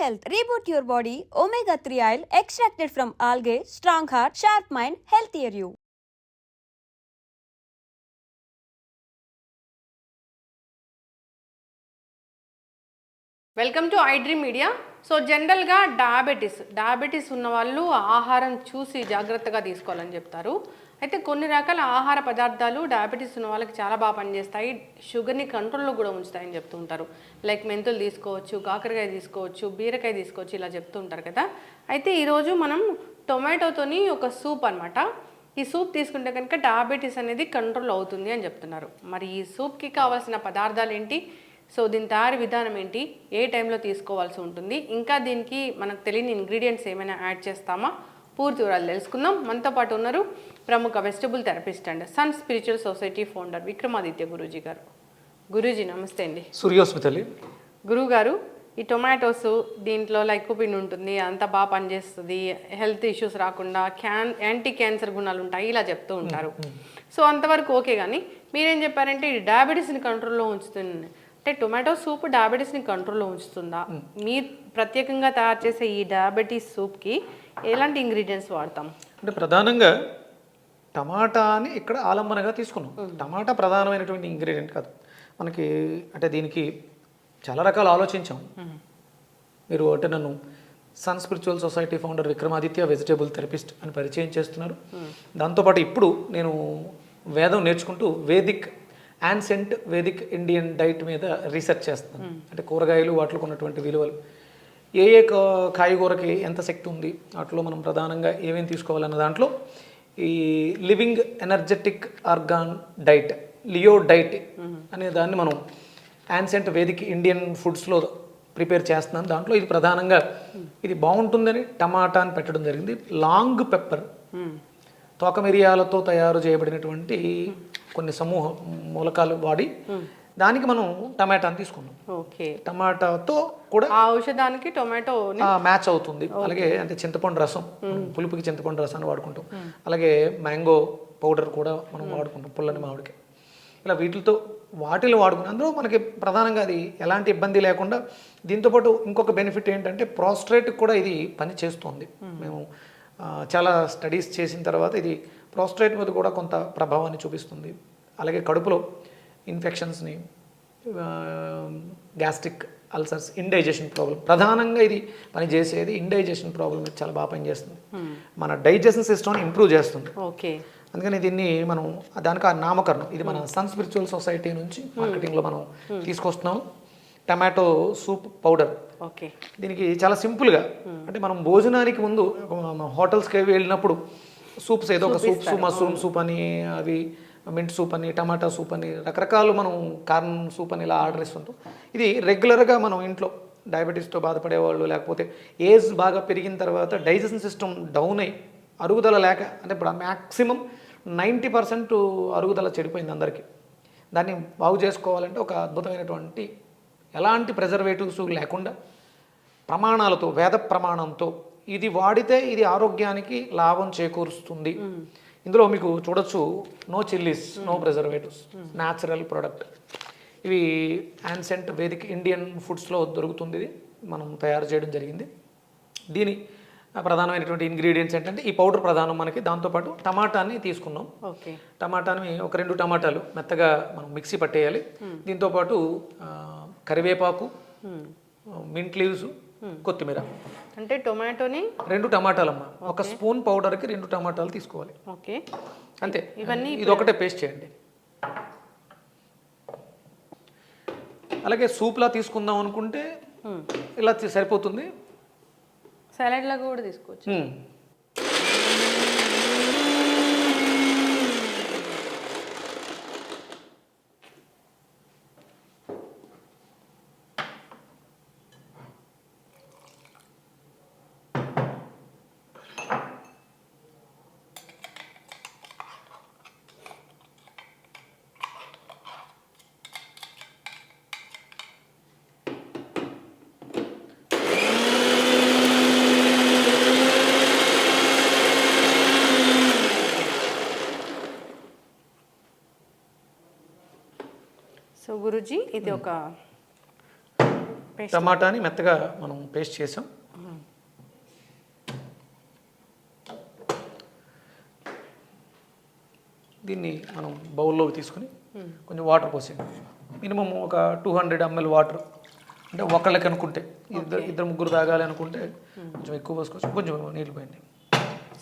Health reboot your body omega three oil extracted from algae strong heart sharp mind health here you welcome to iDream Media so జనరల్గా diabetes diabetes ఉన్న వాళ్ళు ఆహారం చూసి జాగ్రత్తగా తీసుకోవాలని చెప్తారు. అయితే కొన్ని రకాల ఆహార పదార్థాలు డయాబెటీస్ ఉన్న వాళ్ళకి చాలా బాగా పనిచేస్తాయి. షుగర్ని కంట్రోల్లో కూడా ఉంచుతాయని చెప్తూ ఉంటారు. లైక్ మెంతులు తీసుకోవచ్చు కాకరకాయ తీసుకోవచ్చు బీరకాయ తీసుకోవచ్చు ఇలా చెప్తూ ఉంటారు కదా. అయితే ఈరోజు మనం టొమాటోతోని ఒక సూప్ అన్నమాట. ఈ సూప్ తీసుకుంటే కనుక డయాబెటీస్ అనేది కంట్రోల్ అవుతుంది అని చెప్తున్నారు. మరి ఈ సూప్కి కావాల్సిన పదార్థాలు ఏంటి? సో దీని తయారీ విధానం ఏంటి? ఏ టైంలో తీసుకోవాల్సి ఉంటుంది? ఇంకా దీనికి మనకు తెలియని ఇంగ్రీడియంట్స్ ఏమైనా యాడ్ చేస్తామా? పూర్తి వివరాలు తెలుసుకుందాం. మనతో పాటు ఉన్నారు ప్రముఖ vegetable therapist and Sun Spiritual Society founder Vikramaditya Guruji garu. Guruji నమస్తే అండి. సూర్యోస్మితలి గురువుగారు ఈ టొమాటోస్ దీంట్లో లైకోపిన్ ఉంటుంది అంతా బాగా పనిచేస్తుంది హెల్త్ ఇష్యూస్ రాకుండా క్యాన్ యాంటీ క్యాన్సర్ గుణాలు ఉంటాయి ఇలా చెప్తూ ఉంటారు. సో అంతవరకు ఓకే కానీ మీరేం చెప్పారంటే ఈ డయాబెటీస్ని కంట్రోల్లో ఉంచుతుంది. అంటే టొమాటో సూప్ డయాబెటీస్ని కంట్రోల్లో ఉంచుతుందా? మీరు ప్రత్యేకంగా తయారు చేసే ఈ డయాబెటీస్ సూప్కి ఎలాంటి ఇంగ్రీడియంట్స్ వాడతాం? అంటే ప్రధానంగా టమాటాని ఇక్కడ ఆలంబనగా తీసుకున్నాం. టమాటా ప్రధానమైనటువంటి ఇంగ్రీడియంట్ కాదు. మనకి అంటే దీనికి చాలా రకాలు ఆలోచించాం. మీరు అంటే నన్ను Sun Spiritual Society founder Vikramaditya vegetable therapist అని పరిచయం చేస్తున్నారు. దాంతోపాటు ఇప్పుడు నేను వేదం నేర్చుకుంటూ Vedic ancient Vedic Indian diet మీద రీసెర్చ్ చేస్తున్నాను. అంటే కూరగాయలు వాటిలో ఉన్నటువంటి విలువలు. ఏ ఏ కాయగూరకి ఎంత శక్తి ఉంది వాటిలో మనం ప్రధానంగా ఏమేమి తీసుకోవాలన్న దాంట్లో ఈ living energetic organ diet leo diet అనే దాన్ని మనం యాన్సెంట్ వేదిక్ ఇండియన్ ఫుడ్స్లో ప్రిపేర్ చేస్తున్నాను దాంట్లో ఇది ప్రధానంగా ఇది బాగుంటుందని టమాటాని పెట్టడం జరిగింది. లాంగ్ పెప్పర్ తోక మిరియాలతో తయారు చేయబడినటువంటి కొన్ని సమూహ మూలకాలు వాడి దానికి మనం టమాటాని తీసుకున్నాం ఓకే. టమాటాతో కూడా ఆ ఔషధానికి టొమాటో మ్యాచ్ అవుతుంది. అలాగే అంటే చింతపండు రసం పులుపుకి చింతపండు రసాన్ని వాడుకుంటాం. అలాగే మ్యాంగో పౌడర్ కూడా మనం వాడుకుంటాం పుల్లని మామిడికి ఇలా వీటితో వాటిని వాడుకుని అందులో మనకి ప్రధానంగా అది ఎలాంటి ఇబ్బంది లేకుండా దీంతోపాటు ఇంకొక బెనిఫిట్ ఏంటంటే ప్రాస్ట్రేట్కి కూడా ఇది పని చేస్తుంది. మేము. చాలా స్టడీస్ చేసిన తర్వాత ఇది ప్రాస్ట్రేట్ మీద కూడా కొంత ప్రభావాన్ని చూపిస్తుంది. అలాగే కడుపులో ఇన్ఫెక్షన్స్ని గ్యాస్ట్రిక్ అల్సర్స్ ఇండైజెషన్ ప్రాబ్లం ప్రధానంగా ఇది పనిచేసేది ఇండైజెషన్ ప్రాబ్లం చాలా బాగా పనిచేస్తుంది. మన డైజెషన్ సిస్టమ్ని ఇంప్రూవ్ చేస్తుంది. ఓకే అందుకని దీన్ని మనం దానికి ఆ నామకరణం ఇది మన సన్ స్పిరిచువల్ సొసైటీ నుంచి మార్కెటింగ్లో మనం తీసుకొస్తున్నాం టమాటో సూప్ పౌడర్ ఓకే దీనికి చాలా సింపుల్గా అంటే మనం భోజనానికి ముందు హోటల్స్కి వెళ్ళినప్పుడు సూప్స్ ఏదో ఒక సూప్ మష్రూమ్ సూప్ అని అవి మింట్ సూప్ అని టమాటా సూప్ అని రకరకాలు మనం కార్న్ సూప్ అని ఇలా ఆర్డర్ ఇస్తుంటాం. ఇది రెగ్యులర్గా మనం ఇంట్లో డయాబెటీస్తో బాధపడే వాళ్ళు లేకపోతే ఏజ్ బాగా పెరిగిన తర్వాత డైజెషన్ సిస్టమ్ డౌన్ అయ్యి అరుగుదల లేక అంటే ఇప్పుడు మ్యాక్సిమం నైంటీ పర్సెంట్ అరుగుదల చెడిపోయింది అందరికీ. దాన్ని బాగు చేసుకోవాలంటే ఒక అద్భుతమైనటువంటి ఎలాంటి ప్రిజర్వేటివ్స్ లేకుండా ప్రమాణాలతో వేద ప్రమాణంతో ఇది వాడితే ఇది ఆరోగ్యానికి లాభం చేకూరుస్తుంది. ఇందులో మీకు చూడొచ్చు no chillies no preservatives natural product ఇవి యాన్సెంట్ వేదిక్ ఇండియన్ ఫుడ్స్లో దొరుకుతుంది ఇది. మనం తయారు చేయడం జరిగింది. దీని ప్రధానమైనటువంటి ఇంగ్రీడియంట్స్ ఏంటంటే ఈ పౌడర్ ప్రధానం మనకి. దాంతోపాటు టమాటాని తీసుకున్నాం. ఓకే. టమాటాని ఒక రెండు టమాటాలు మెత్తగా మనం మిక్సీ పట్టేయాలి. దీంతోపాటు ఆ, కరివేపాకు మింట్ లీవ్స్ కొత్తిమీర. అంటే టొమాటోని? రెండు టమాటాలమ్మ. ఒక స్పూన్ పౌడర్కి రెండు టమాటాలు తీసుకోవాలి. ఓకే. అంతే. ఇవన్నీ ఇది ఒకటే పేస్ట్ చేయండి. అలాగే సూప్లా తీసుకుందాం అనుకుంటే ఇలా సరిపోతుంది. సలాడ్ లాగా కూడా తీసుకోవచ్చు మ్మ్. సో గురుజీ ఇది ఒక టమాటాని మెత్తగా మనం పేస్ట్ చేసాం. దీన్ని మనం బౌల్లోకి తీసుకుని కొంచెం వాటర్ పోసేయండి మినిమం ఒక టూ హండ్రెడ్ ఎంఎల్ వాటర్. అంటే ఒకళ్ళకి అనుకుంటే ఇద్దరు ఇద్దరు ముగ్గురు తాగాలి అనుకుంటే కొంచెం ఎక్కువ పోసుకోవచ్చు. కొంచెం నీళ్ళు పోయండి.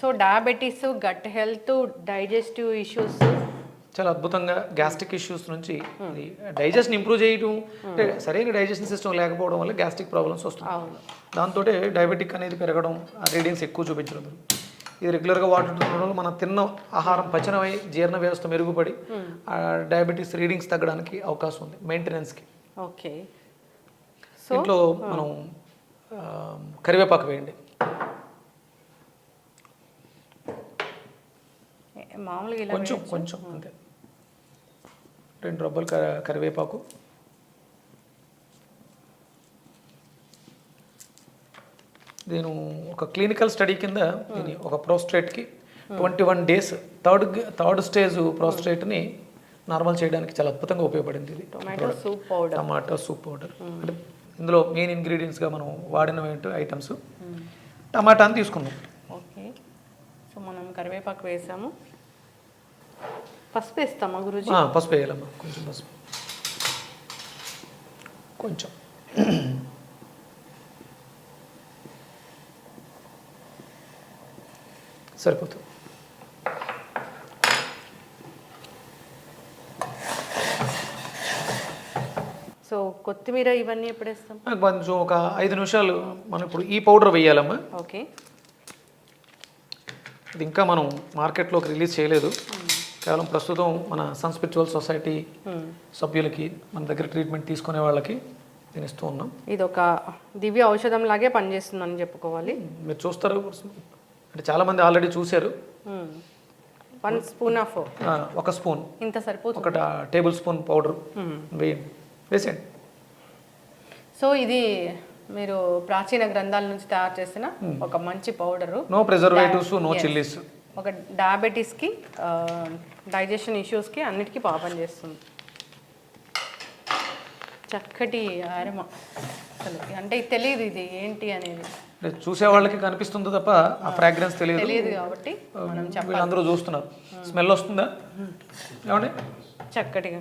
So diabetes gut health digestive issues చాలా అద్భుతంగా గ్యాస్ట్రిక్ ఇష్యూస్ నుంచి డైజెషన్ ఇంప్రూవ్ చేయడం అంటే సరైన డైజెషన్ సిస్టమ్ లేకపోవడం వల్ల గ్యాస్ట్రిక్ ప్రాబ్లమ్స్ వస్తాయి దాంతో డయాబెటిక్ అనేది పెరగడం రీడింగ్స్ ఎక్కువ చూపించడం. ఇది రెగ్యులర్గా వాటర్ మనం తిన్న ఆహారం పచనమై జీర్ణ వ్యవస్థ మెరుగుపడి ఆ డయాబెటీస్ రీడింగ్స్ తగ్గడానికి అవకాశం ఉంది మెయింటెనెన్స్కి. ఓకే. దీంట్లో మనం కరివేపాకు వేయండి. మామూలుగా కొంచెం కొంచెం అంతే. రెండు రబ్బలు కరి- కరివేపాకు. నేను ఒక క్లినికల్ స్టడీ కింద ఒక ప్రోస్ట్రేట్కి twenty one days third third stage ప్రోస్ట్రేట్ని normal చేయడానికి చాలా అద్భుతంగా ఉపయోగపడింది ఇది. Tomato soup powder. Tomato soup powder. అంటే ఇందులో మెయిన్ ఇంగ్రీడియంట్స్గా మనం వాడిన ఐటమ్స్. టమాటాని తీసుకున్నాం ఓకే. సో మనం కరివేపాకు వేసాము. పసుపు వేస్తామా గురుజీ? ఆ, పసుపు వేయాలమ్మా. కొంచెం పసుపు. కొంచెం. సరిపోతుంది. సో కొత్తిమీర ఇవన్నీ ఎప్పుడు వేస్తాం? కొంచెం ఒక ఐదు నిమిషాలు మనం ఇప్పుడు ఈ పౌడర్ వేయాలమ్మా. ఓకే. ఇది ఇంకా మనం మార్కెట్లోకి రిలీజ్ చేయలేదు. కేవలం ప్రస్తుతం మన సన్ స్పిరిచువల్ సొసైటీ సభ్యులకి మన దగ్గర ట్రీట్మెంట్ తీసుకునే వాళ్ళకి నేను ఇస్తూ ఉన్నాం. ఇది ఒక దివ్య ఔషధం లాగే పనిచేస్తుందని చెప్పుకోవాలి. మీరు చూస్తారు. అంటే చాలామంది ఆల్రెడీ చూశారు. వన్ స్పూన్ ఆఫ్ ఒక స్పూన్. ఇంత సరిపోతుంది. ఒక టేబుల్ స్పూన్ పౌడర్. వేయండి. వేసేయండి. సో ఇది మీరు ప్రాచీన గ్రంథాల నుంచి తయారు చేసిన ఒక మంచి powder. No preservatives no chillies. ఒక డయాబెటీస్కి డైజెషన్ ఇష్యూస్కి అన్నిటికీ బాగా పనిచేస్తుంది చక్కటి ఆరమ అసలు. అంటే తెలియదు ఇది ఏంటి అనేది. చూసే వాళ్ళకి కనిపిస్తుంది తప్ప ఆ ఫ్రాగ్రెన్స్ తెలియదు. తెలియదు కాబట్టి మనం వీళ్ళందరూ చూస్తున్నారు. స్మెల్ వస్తుందా? ఏమండి? చక్కటిగా.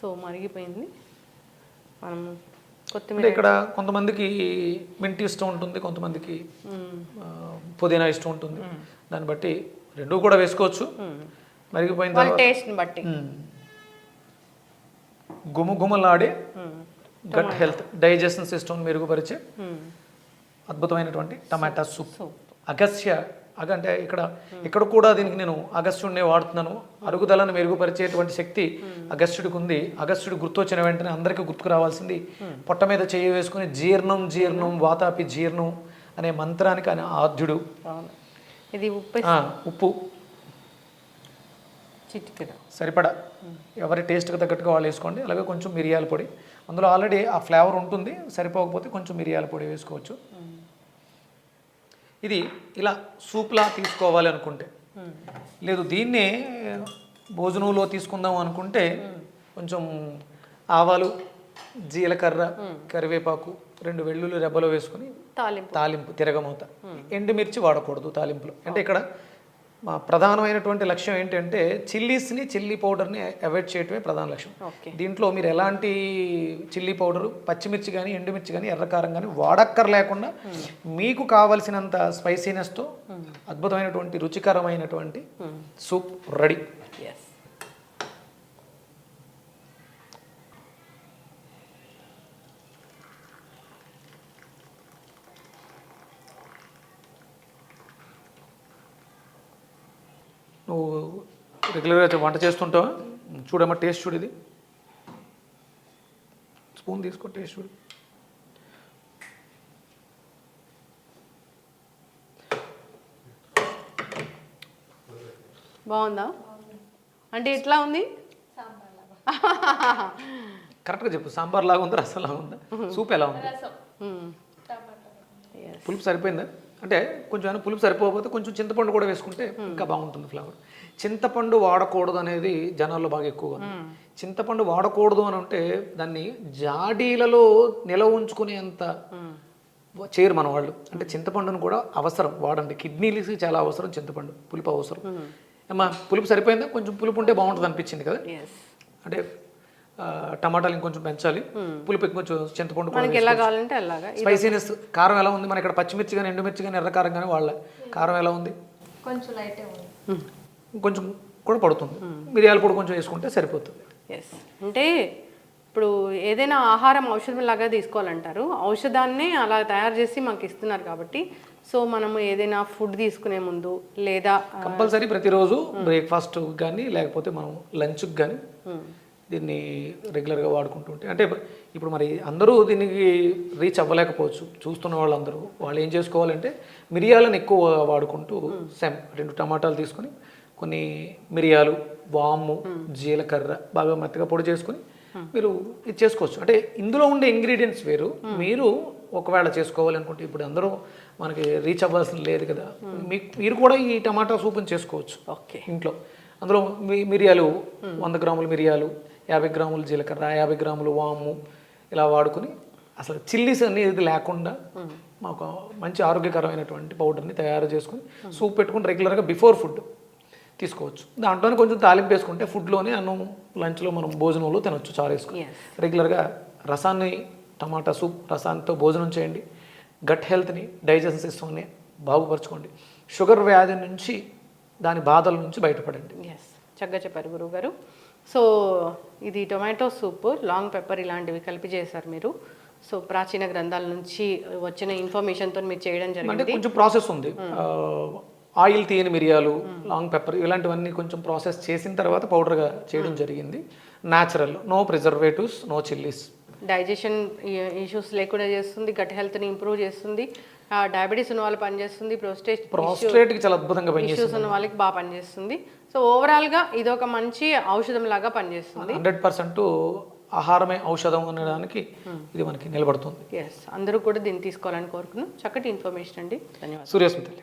సో మరిగిపోయింది. మనం అంటే ఇక్కడ కొంతమందికి మింట్ ఇష్టం ఉంటుంది కొంతమందికి పుదీనా ఇష్టం ఉంటుంది. దాన్ని బట్టి రెండు కూడా వేసుకోవచ్చు. మరిగిపోయిన తర్వాత బట్టి. గుమగుమలాడే గట్ హెల్త్ డైజెషన్ సిస్టమ్ మెరుగుపరిచే అద్భుతమైనటువంటి టమాటా సూప్ అగస్య అగ అంటే ఇక్కడ ఇక్కడ కూడా దీనికి నేను అగస్త్యుడినే వాడుతున్నాను. అరుగుదలను మెరుగుపరిచేటువంటి శక్తి అగస్త్యుడికి ఉంది అగస్త్యుడు గుర్తొచ్చిన వెంటనే అందరికీ గుర్తుకు రావాల్సింది పొట్ట మీద చేయి వేసుకుని జీర్ణం జీర్ణం వాతాపి జీర్ణం అనే మంత్రానికి ఆయన ఆద్యుడు. ఇది ఉప్పు ఉప్పు. సరిపడా? ఎవరి టేస్ట్కి తగ్గట్టుగా వాళ్ళు వేసుకోండి. అలాగే కొంచెం మిరియాల పొడి. అందులో ఆల్రెడీ ఆ ఫ్లేవర్ ఉంటుంది. సరిపోకపోతే కొంచెం మిరియాల పొడి వేసుకోవచ్చు. ఇది ఇలా సూప్లా తీసుకోవాలి అనుకుంటే. లేదు దీన్నే భోజనంలో తీసుకుందాం అనుకుంటే కొంచెం ఆవాలు జీలకర్ర కరివేపాకు రెండు వెల్లుల్లి రెబ్బలు వేసుకొని తాలింపు. తాలింపు తిరగమూత ఎండుమిర్చి వాడకూడదు తాలింపులో. అంటే ఇక్కడ మా ప్రధానమైనటువంటి లక్ష్యం ఏంటంటే చిల్లీస్ని చిల్లీ పౌడర్ని అవాయిడ్ చేయటమే ప్రధాన లక్ష్యం. దీంట్లో మీరు ఎలాంటి చిల్లీ పౌడరు పచ్చిమిర్చి కానీ ఎండుమిర్చి కానీ ఎర్రకారం కానీ వాడక్కర్ లేకుండా మీకు కావలసినంత స్పైసీనెస్తో అద్భుతమైనటువంటి రుచికరమైనటువంటి సూప్ రెడీ ఎస్ నువ్వు రెగ్యులర్గా అయితే వంట చేస్తుంటావా? చూడమ్మా టేస్ట్ చూడు ఇది. స్పూన్ తీసుకో టేస్ట్ చూడు. బాగుందా? అంటే ఎట్లా ఉంది? కరెక్ట్గా చెప్పు సాంబార్ లాగా ఉందా రసం లాగా ఉందా? సూప్ ఎలా ఉంది. Yes. పులుపు సరిపోయిందా? అంటే కొంచెం పులుపు సరిపోకపోతే కొంచెం చింతపండు కూడా వేసుకుంటే ఇంకా బాగుంటుంది ఫ్లేవర్. చింతపండు వాడకూడదు అనేది జనాల్లో బాగా ఎక్కువగా చింతపండు వాడకూడదు అని అంటే దాన్ని జాడీలలో నిలవ ఉంచుకునేంత చేయరు మన వాళ్ళు. అంటే చింతపండును కూడా అవసరం. వాడండి కిడ్నీలకి చాలా అవసరం చింతపండు. పులుపు అవసరం. అమ్మా పులుపు సరిపోయిందా? కొంచెం పులుపు ఉంటే బాగుంటుంది అనిపించింది కదా? అంటే టమాటాలు ఇంకొంచెం పెంచాలి. పులుపు ఇంకొంచెం చింతపండు కూడా మనకి ఎలా కావాలంటే అలాగా. స్పైసీనెస్ కారం ఎలా ఉంది? మన ఇక్కడ పచ్చిమిర్చి కానీ ఎండుమిర్చి కానీ ఎర్ర కారం కానీ వాళ్ళ. కారం ఎలా ఉంది? కొంచెం లైటే ఉంది. కొంచెం కూడా పడుతుంది. మిరియాల పొడి కొంచెం వేసుకుంటే సరిపోతుంది. ఎస్ అంటే ఇప్పుడు ఏదైనా ఆహారం ఔషధం లాగా తీసుకోవాలంటారు. ఔషధాన్నే అలా తయారు చేసి మాకు ఇస్తున్నారు కాబట్టి సో మనము ఏదైనా ఫుడ్ తీసుకునే ముందు లేదా కంపల్సరీ ప్రతిరోజు బ్రేక్ఫాస్ట్ కానీ లేకపోతే మనం లంచ్కి కానీ దీన్ని రెగ్యులర్గా వాడుకుంటుంటే అంటే ఇప్పుడు మరి అందరూ దీనికి రీచ్ అవ్వలేకపోవచ్చు చూస్తున్న వాళ్ళందరూ. వాళ్ళు ఏం చేసుకోవాలంటే మిరియాలను ఎక్కువ వాడుకుంటూ సేమ్ రెండు టమాటాలు తీసుకొని కొన్ని మిరియాలు వాము జీలకర్ర బాగా మెత్తగా పొడి చేసుకొని మీరు ఇది చేసుకోవచ్చు. అంటే ఇందులో ఉండే ఇంగ్రీడియంట్స్ వేరు. మీరు ఒకవేళ చేసుకోవాలి అనుకుంటే ఇప్పుడు అందరూ మనకి రీచ్ అవ్వాల్సిన లేదు కదా. మీకు మీరు కూడా ఈ టమాటా సూప్ని చేసుకోవచ్చు ఓకే. ఇంట్లో. అందులో మీ- మిరియాలు వంద గ్రాములు మిరియాలు యాభై గ్రాములు జీలకర్ర యాభై గ్రాములు వాము ఇలా వాడుకొని అసలు చిల్లీస్ అనేది లేకుండా మాకు మంచి ఆరోగ్యకరమైనటువంటి పౌడర్ని తయారు చేసుకొని సూప్ పెట్టుకుని రెగ్యులర్గా బిఫోర్ ఫుడ్ తీసుకోవచ్చు. దాంట్లోనే కొంచెం తాలింపు వేసుకుంటే ఫుడ్లోనే అన్నం లంచ్లో మనం భోజనంలో తినొచ్చు చారు వేసుకొని. రెగ్యులర్గా రసాన్ని టమాటా సూప్ రసాంతో భోజనం చేయండి. గట్ హెల్త్ని డైజెషన్ సిస్టమ్ని బాగుపరచుకోండి. షుగర్ వ్యాధి నుంచి దాని బాధల నుంచి బయటపడండి. ఎస్ చక్కగా చెప్పారు గురువు గారు సో ఇది టొమాటో సూప్ లాంగ్ పెప్పర్ ఇలాంటివి కలిపి చేశారు మీరు. సో ప్రాచీన గ్రంథాల నుంచి వచ్చిన ఇన్ఫర్మేషన్తో మీరు చేయడం జరిగింది. కొంచెం ప్రాసెస్ ఉంది. ఆయిల్ తీయని మిరియాలు లాంగ్ పెప్పర్ ఇలాంటివన్నీ కొంచెం ప్రాసెస్ చేసిన తర్వాత పౌడర్గా చేయడం జరిగింది. Natural no preservatives no chillies. Digestion issues లేకుండా చేస్తుంది గట్ హెల్త్ని ఇంప్రూవ్ చేస్తుంది. డయాబెటీస్ ఉన్న వాళ్ళు పనిచేస్తుంది ప్రోస్టేట్ ప్రాస్ట్రేట్కి చాలా అద్భుతంగా ఇష్యూస్ ఉన్న వాళ్ళకి బాగా పనిచేస్తుంది. సో ఓవరాల్గా ఇది ఒక మంచి ఔషధం లాగా పనిచేస్తుంది. హండ్రెడ్ పర్సెంట్ ఆహారమే ఔషధం అనడానికి ఇది మనకి నిలబడుతుంది. ఎస్ అందరూ కూడా దీన్ని తీసుకోవాలని కోరుకున్నాం. చక్కటి ఇన్ఫర్మేషన్ అండి. ధన్యవాదాలు. సూర్యస్మితల్లి